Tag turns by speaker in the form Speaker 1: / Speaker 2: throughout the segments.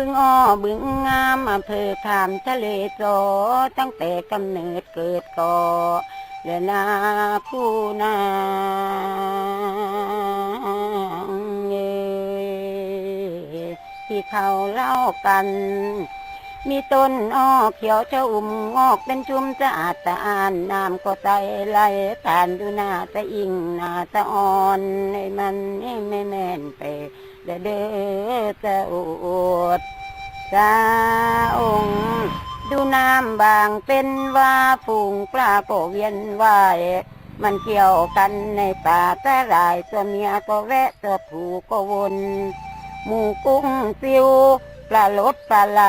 Speaker 1: บึงอ้อบึงงามอำเภอขามทะเลโสตั้งแต่กำเนิดเกิดก่อและนาผู้นาเอที่เขาเล่ากัน มีต้นอ้อเขียวชะอุ่มงอกเป็นชุมสะอาดสะอานน้ำก็ใสไหลทานดูหน้าตะอิงหน้าตะอ่อนให้มันไม่แม่นไป เดเด้อจะอวดสาองดูน้ำบางเป็นว่าฝูงปลาก็เวียนว่ายมันเกี่ยวกันในป่าแต่รายตัวเมียก็แวะตัวผูก็วนหมูกุ้งซิวปลาลดปลาไหล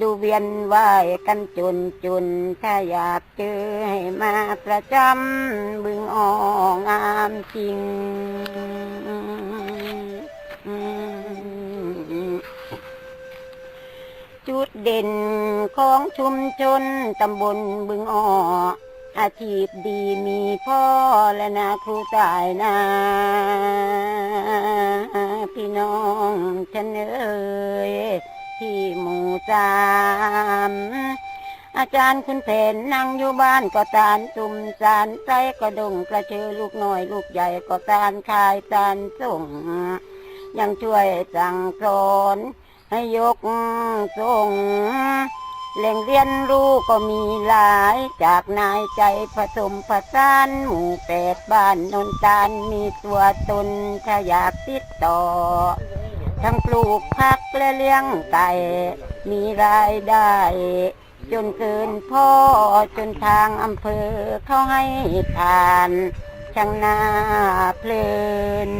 Speaker 1: ดูเวียนว่ายกันจุนจุนถ้าอยากเจอให้มาประจำบึงอ่องามจริง จุดเด่นของชุมชนตำบลบึงอ่ออาชีพดีมีพ่อและนาครูตายนาพี่น้องฉันเอ่ยที่หมู่สามอาจารย์คุณเพนนั่งอยู่บ้านก็ตานจุ่มสารใจก็ดงกระเชือลูกน้อยลูกใหญ่ก็ตานคายตานส่ง ยังช่วยสั่งสอนให้ยกส่งแหล่งเรียนรู้ก็มีหลายจากนายใจผสมผสานหมู่แปดบ้านนนตาลมีตัวตนถ้าอยากติดต่อ ทั้งปลูกผักและเลี้ยงไก่ มีรายได้ จนเกินพ่อจนทางอำเภอเขาให้ทานช่างนาเพลิน